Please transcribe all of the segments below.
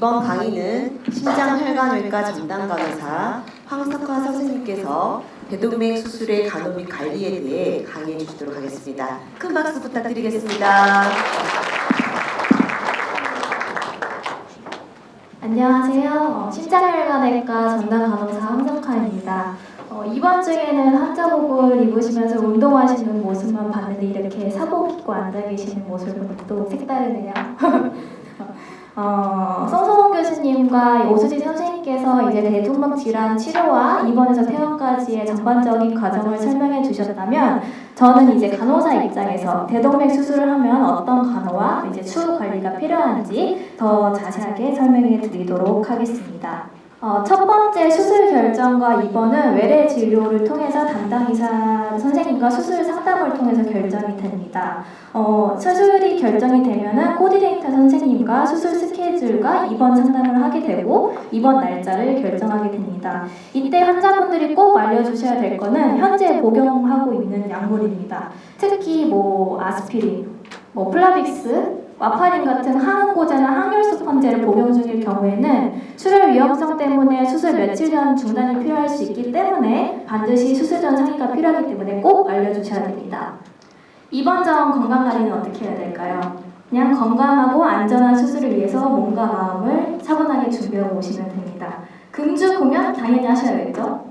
이번 강의는 심장혈관외과 전담 간호사 황석화 선생님께서 대동맥 수술의 간호 및 관리에 대해 강의해 주시도록 하겠습니다. 큰 박수 부탁드리겠습니다. 안녕하세요. 어, 심장혈관외과 전담 간호사 황석화입니다. 어, 이번 주에는 환자복을 입으시면서 운동하시는 모습만 봤는데 이렇게 사복 입고 앉아 계시는 보니까 또 색다르네요. 어, 송성호 교수님과 오수지 선생님께서 이제 대동맥 질환 치료와 입원에서 퇴원까지의 전반적인 과정을 설명해 주셨다면 저는 이제 간호사 입장에서 대동맥 수술을 하면 어떤 간호와 이제 추후 관리가 필요한지 더 자세하게 설명해 드리도록 하겠습니다. 어, 첫 번째 수술 결정과 입원은 외래 진료를 통해서 담당 의사 선생님과 수술 상담을 통해서 결정이 됩니다. 어, 수술이 결정이 되면은 코디네이터 선생님과 수술 스케줄과 입원 상담을 하게 되고 입원 날짜를 결정하게 됩니다. 이때 환자분들이 꼭 알려주셔야 될 거는 현재 복용하고 있는 약물입니다. 특히 뭐 아스피린, 뭐 플라빅스, 와파린 같은 항응고제나 항열수펀제를 복용 중일 경우에는 출혈 위험성 때문에 수술 며칠 전 중단이 필요할 수 있기 때문에 반드시 수술 전 상의가 필요하기 때문에 꼭 알려주셔야 됩니다. 이번 점 건강관리는 어떻게 해야 될까요? 그냥 건강하고 안전한 수술을 위해서 몸과 마음을 차분하게 준비하고 오시면 됩니다. 금주 공연 당연히 하셔야겠죠?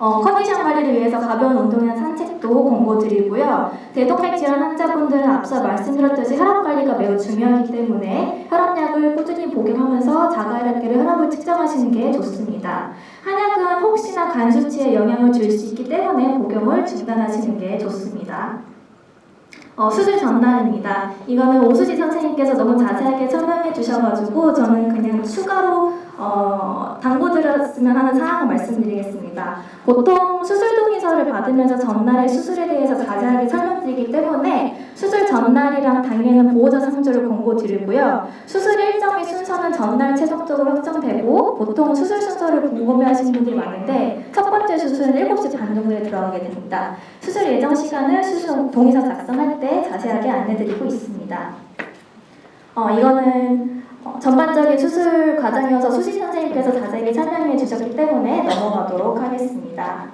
어, 컨디션 관리를 위해서 가벼운 운동이나 산책 도 권고드리고요. 대동맥 질환 환자분들은 앞서 말씀드렸듯이 혈압 관리가 매우 중요하기 때문에 혈압약을 꾸준히 복용하면서 자가혈압계를 혈압을 측정하시는 게 좋습니다. 한약은 혹시나 간 수치에 영향을 줄 수 있기 때문에 복용을 중단하시는 게 좋습니다. 어, 수술 전날입니다. 이거는 오수지 선생님께서 너무 자세하게 설명해 주셔가지고 저는 그냥 추가로 어, 당부드렸으면 하는 사항을 말씀드리겠습니다. 보통 수술 동의서를 받으면서 전날의 수술에 대해서 자세하게 설명드리기 때문에 수술 전날이랑 당일에는 보호자 상조를 권고드리고요. 수술 일정의 순서는 전날 최종적으로 확정되고 보통 수술 순서를 궁금해하시는 분들이 많은데 첫 번째 수술은 7시 반 정도에 들어가게 됩니다. 수술 예정 시간을 수술 동의서 작성할 때 자세하게 안내드리고 있습니다. 어, 이거는 어, 전반적인 수술 과정이어서 수시 선생님께서 자세하게 설명해 주셨기 때문에 넘어가도록 하겠습니다.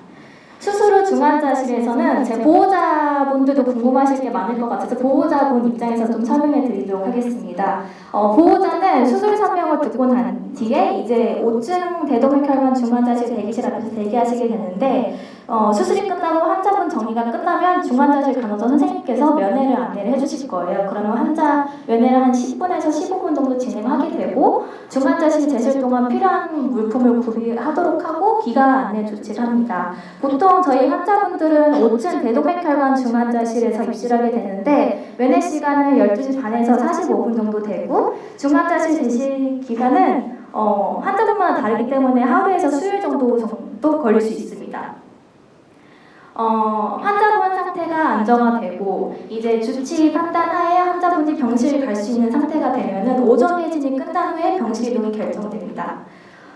수술 후 중환자실에서는 제 보호자분들도 궁금하실 게 많을 것 같아서 보호자분 입장에서 좀 설명해 드리도록 하겠습니다. 어, 보호자는 수술 설명을 듣고 난 뒤에 이제 5층 대동맥혈관 중환자실 대기실 앞에서 대기하시게 되는데 어, 수술이 끝 나고 환자분 정리가 끝나면 중환자실 간호사 선생님께서 면회를 안내를 해주실 거예요. 그러면 환자 면회를 한 10분에서 15분 정도 진행하게 되고 중환자실 제실 동안 필요한 물품을 구비하도록 하고 기가 안내 조치를 합니다. 보통 저희 환자분들은 5층 대동맥혈관 중환자실에서 입실하게 되는데 면회 시간은 12시 반에서 45분 정도 되고 중환자실 제실 기간은 어, 환자분마다 다르기 때문에 하루에서 수요일 정도 정도 걸릴 수 있습니다. 어, 환자분 상태가 안정화되고 이제 주치 판단하에 환자분이 병실 갈 수 있는 상태가 되면은 오전 회진이 끝난 후에 병실 이동이 결정됩니다.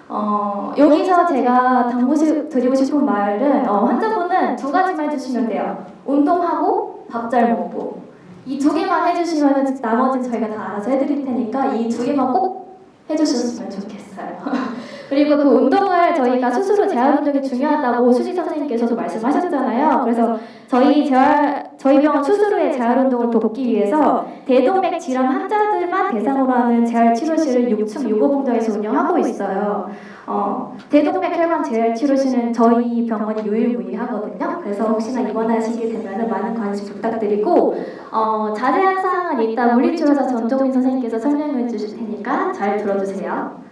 어, 여기서 제가 당부 드리고 싶은 말은 어, 환자분은 두 가지만 해주시면 돼요. 운동하고 밥 잘 먹고 이 두 개만 해주시면 나머지는 저희가 다 알아서 해드릴 테니까 이 두 개만 꼭 해주셨으면 좋겠어요. 그리고 그 운동을 저희가 스스로 재활 운동이 중요하다고 수지 선생님께서도 말씀하셨잖아요. 그래서 저희 재활 저희 병원 수술 후에 재활 운동을 돕기 위해서 대동맥 질환 환자들만 대상으로 하는 재활 치료실을 6층 유고봉동에서 운영하고 있어요. 어, 대동맥 혈관 재활 치료실은 저희 병원이 유일무이하거든요. 그래서 혹시나 입원하시게 되면 많은 관심 부탁드리고 어, 자세한 사항은 이따 물리치료사 전종민 선생님께서 설명해 주실 테니까 잘 들어주세요.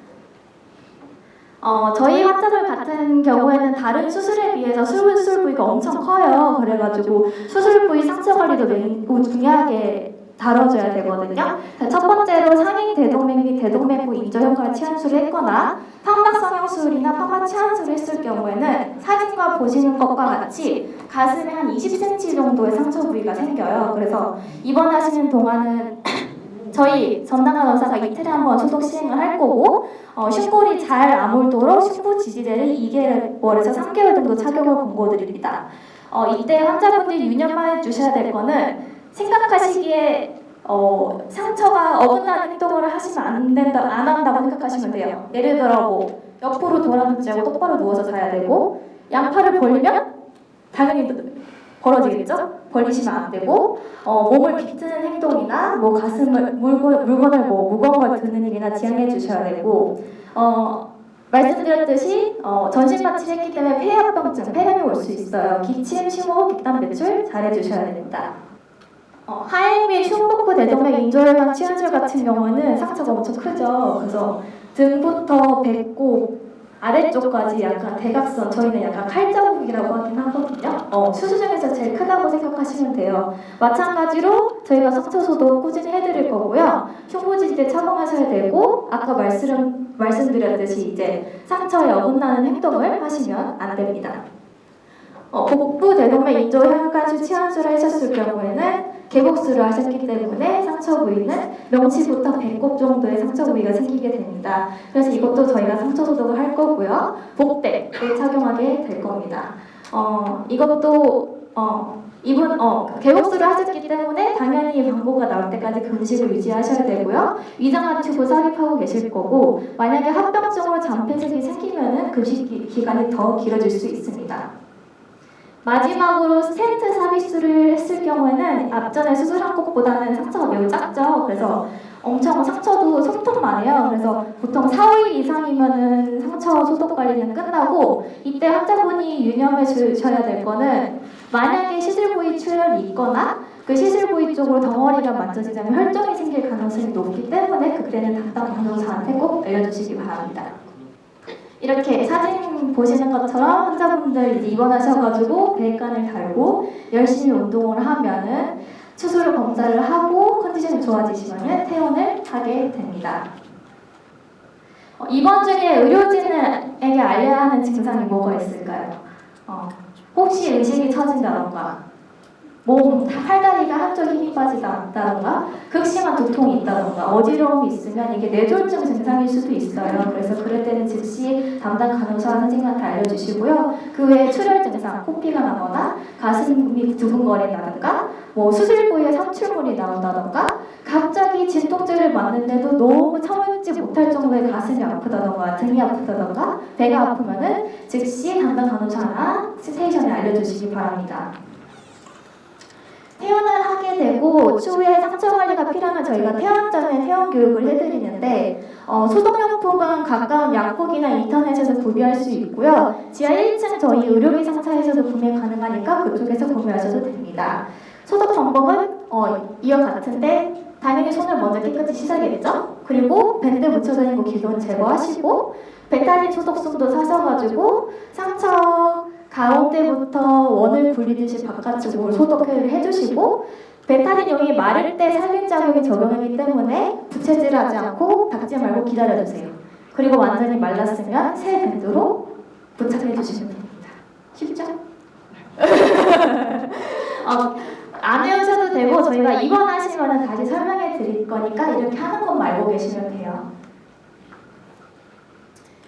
어, 저희 환자들 같은 경우에는 다른 수술에 비해서 수술 부위가 엄청 커요. 그래가지고 수술 부위 상처 관리도 매우 중요하게 다뤄줘야 되거든요. 첫 번째로 상행 대동맥 및 대동맥부 인저혈관 치환술을 했거나 판막 성형술이나 판막 치환술을 했을 경우에는 사진과 보시는 것과 같이 가슴에 한 20cm 정도의 상처 부위가 생겨요. 그래서 입원하시는 동안은 저희 전담 간호사가 이틀에 한 번 소독 시행을 할 거고 어, 흉골이 잘 아물도록 흉부 지지제를 2개월에서 3개월 정도 착용을 권고드립니다. 어, 이때 환자분들이 유념해 주셔야 될 거는 생각하시기에 어, 어, 상처가 어긋나는 행동을 하시면 안 된다, 안 한다고 생각하시면 돼요. 예를 들어 뭐 옆으로 돌아눕지 않고 똑바로 누워서 자야 되고 양팔을 벌리면 당연히 벌어지겠죠? 벌리시면 안 되고 어, 몸을 비트는 행동이나 뭐 가슴을 물건, 물건을 뭐 무거운 걸 드는 일이나 지양해 주셔야 되고 어, 말씀드렸듯이 어, 전신 마취했기 때문에 폐혈병증, 폐렴이 올 수 있어요. 기침, 심호흡, 깃단 배출 잘해 주셔야 됩니다. 어, 하행 및 흉복부 대동맥 인조혈관 치환술 같은 경우는 상처가 엄청 크죠. 그래서 등부터 배꼽 아래쪽까지 약간 대각선 저희는 약간 칼자국이라고 하긴 하거든요. 어, 수술 중에서 제일 크다고 생각하시면 돼요. 마찬가지로 저희가 소독 꾸준히 해드릴 거고요. 흉부지지대 착용하셔야 되고 아까 말씀 말씀드렸듯이 이제 상처에 어긋나는 행동을 하시면 안 됩니다. 어, 복부 대동맥 인조 혈관수 치환술을 하셨을 경우에는 개복수를 하셨기 때문에 상처 부위는 명치부터 배꼽 정도의 상처 부위가 생기게 됩니다. 그래서 이것도 저희가 상처 소독을 할 거고요. 복대를 착용하게 될 겁니다. 어, 이것도 어, 이분 어, 개복수를 하셨기 때문에 당연히 광고가 나올 때까지 금식을 유지하셔야 되고요. 위장한 튜브 삽입하고 계실 거고 만약에 합병증으로 잔폐색이 생기면은 금식 기- 기간이 더 길어질 수 있습니다. 마지막으로 스텐트 삽입술을 했을 경우에는 앞전에 수술한 것보다는 상처가 매우 작죠. 그래서 엄청 상처도 손톱만 해요. 그래서 보통 4, 5일 이상이면은 상처 소독 관리는 끝나고 이때 환자분이 유념해 주셔야 될 거는 만약에 시술 부위 출혈이 있거나 그 시술 부위 쪽으로 덩어리가 만져지자면 혈종이 생길 가능성이 높기 때문에 그때는 담당 간호사한테 꼭 알려주시기 바랍니다. 이렇게 사진 보시는 것처럼 환자분들 이제 입원하셔가지고 배관을 달고 열심히 운동을 하면은 수술을 검사를 하고 컨디션이 좋아지시면은 퇴원을 하게 됩니다. 어, 입원 중에 의료진에게 알려야 하는 증상이 뭐가 있을까요? 어, 혹시 의식이 처진다던가 몸 팔다리가 한쪽 힘이 빠지다던가 극심한 두통이 있다던가 어지러움이 있으면 이게 뇌졸중 증상일 수도 있어요. 그래서 그럴 때는 즉시 담당 간호사 선생님한테 알려주시고요. 그 외에 출혈 증상, 코피가 나거나 가슴이 두근거린다던가 뭐 수술 부위에 상출물이 나온다던가 갑자기 진통제를 맞는데도 너무 참을지 못할 정도의 가슴이 아프다던가 등이 아프다던가 배가 아프면은 즉시 담당 간호사나 스테이션에 알려주시기 바랍니다. 퇴원을 하게 되고 추후에 상처 관리가 필요하면 저희가 퇴원 전에 퇴원 교육을 해드리는데 어, 소독용품은 가까운 약국이나 인터넷에서 구비할 수 있고요. 지하 1층 저희 의료비 상차에서도 구매 가능하니까 그쪽에서 구매하셔도 됩니다. 소독 방법은 어, 이와 같은데 당연히 손을 먼저 깨끗이 씻어야겠죠? 그리고 밴드 거 기존 제거하시고 베타닌 소독솜도 사셔가지고 상처 가운데부터 원을 굴리듯이 바깥쪽으로 소독을 해주시고 베타딘용이 마를 때 살균 작용이 적용하기 때문에 부채질을 하지 않고 닦지 말고 기다려주세요. 그리고 완전히 말랐으면 새 밴드로 부착해 주시면 됩니다. 쉽죠? 어, 안 외우셔도 되고 저희가 입원하시면 다시 설명해 드릴 거니까 이렇게 하는 것만 알고 계시면 돼요.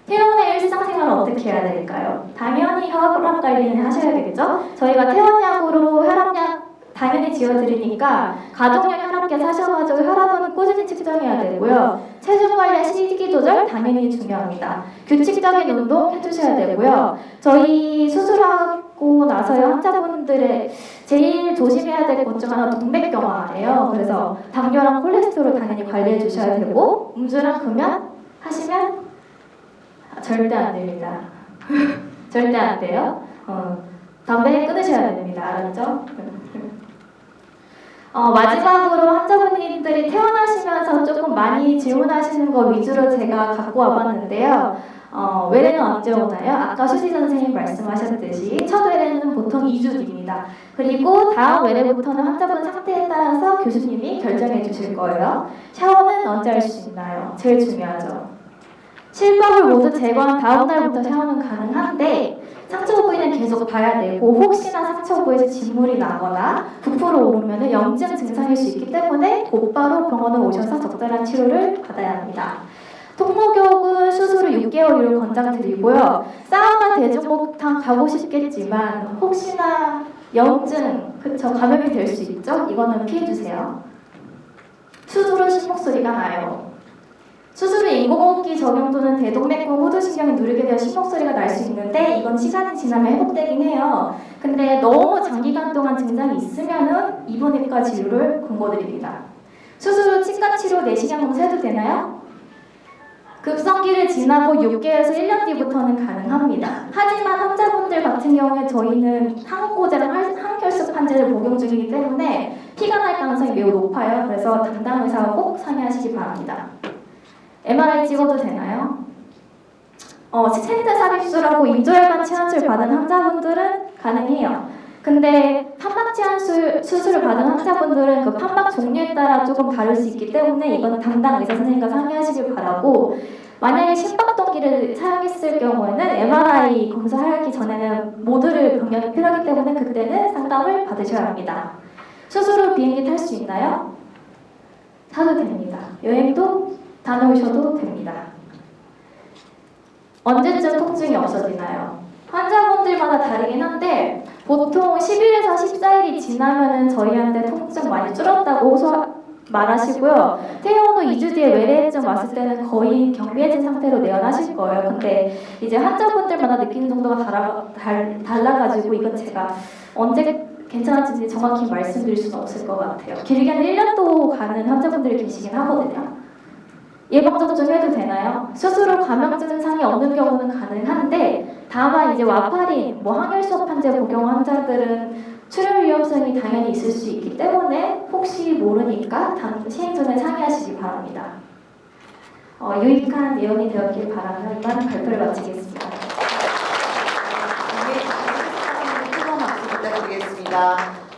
퇴원의 일상생활을 어떻게 해야 될까요? 당연히 혈압 관리는 하셔야 되겠죠? 저희가 퇴원약으로 혈압약 당연히 지어드리니까 가정용 혈압계 사셔가지고 혈압은 꾸준히 측정해야 되고요. 체중 관리, 식이 조절 당연히 중요합니다. 규칙적인 운동 해주셔야 되고요. 저희 수술하고 나서의 환자분들의 제일 조심해야 될 것 중 하나 동맥경화예요. 그래서 당뇨랑 콜레스테롤 당연히 관리해 주셔야 되고 음주랑 금연 하시면 절대 안 됩니다. 절대 안 돼요. 어, 담배 끊으셔야 됩니다. 알았죠? 어, 마지막으로 환자분들이 퇴원하시면서 조금 많이 질문하시는 거 위주로 제가 갖고 와봤는데요. 어, 외래는 언제 오나요? 아까 수지 선생님 말씀하셨듯이 첫 외래는 보통 2주 뒤입니다. 그리고 다음 외래부터는 환자분 상태에 따라서 교수님이 결정해 주실 거예요. 샤워는 언제 할 수 있나요? 제일 중요하죠. 실밥을 모두 제거한 다음 날부터 샤워는 가능한데 상처 부위는 계속 봐야 되고 혹시나 상처 부위에서 진물이 나거나 부풀어 오르면 염증 증상일 수 있기 때문에 곧바로 병원에 오셔서 적절한 치료를 받아야 합니다. 통목욕은 수술 후 6개월 이후 권장드리고요. 사우나 대중목탕 가고 싶겠지만 혹시나 염증, 그쵸 감염이 될 수 있죠? 이거는 피해주세요. 수술 후 심목소리가 나요. 수술 후 인공호흡기 적용 또는 대동맥과 호두신경이 누르게 되어 심목소리가 날 수 있는데 이건 시간이 지나면 회복되긴 해요. 근데 너무 장기간 동안 증상이 있으면은 입원외과 진료를 권고드립니다. 수술 후 치과 치료 내시경 검사 해도 되나요? 급성기를 지나고 6개월에서 1년 뒤부터는 가능합니다. 하지만 환자분들 같은 경우에 저희는 항고제랑 할- 항결석 판제를 복용 중이기 때문에 피가 날 가능성이 매우 높아요. 그래서 담당 의사와 꼭 상의하시기 바랍니다. MRI 찍어도 되나요? 어, 스텐트 삽입술하고 인조혈관 치환술 받은 환자분들은 가능해요. 근데 판막 치환술 수술을 받은 환자분들은 그 판막 종류에 따라 조금 다를 수 있기 때문에 이건 담당 의사 선생님과 상의하시길 바라고 만약에 심박동기를 사용했을 경우에는 MRI 검사하기 전에는 모두를 병력이 필요하기 때문에 그때는 상담을 받으셔야 합니다. 수술 후 비행기 탈 수 있나요? 타도 됩니다. 여행도 다녀오셔도 됩니다. 언제쯤 통증이 없어지나요? 환자분들마다 다르긴 한데 보통 10일에서 14일이 지나면은 저희한테 통증 많이 줄었다고 호소 말하시고요. 퇴원 후 2주 뒤에 외래증 왔을 때는 거의 경미해진 상태로 내원하실 거예요. 근데 이제 환자분들마다 느끼는 정도가 달아, 달, 달라가지고 이건 제가 언제 괜찮아지는지 정확히 말씀드릴 수는 없을 것 같아요. 길게는 1년도 가는 환자분들이 계시긴 하거든요. 예방접종 해도 되나요? 수술 후 감염 증상이 없는 경우는 가능한데 다만 이제 와파린, 뭐 항혈소 판제 복용 환자들은 출혈 위험성이 당연히 있을 수 있기 때문에 혹시 모르니까 당- 시행 전에 상의하시기 바랍니다. 어, 유익한 내용이 되었길 바라며 이만 발표를 마치겠습니다. 네, 부탁드리겠습니다.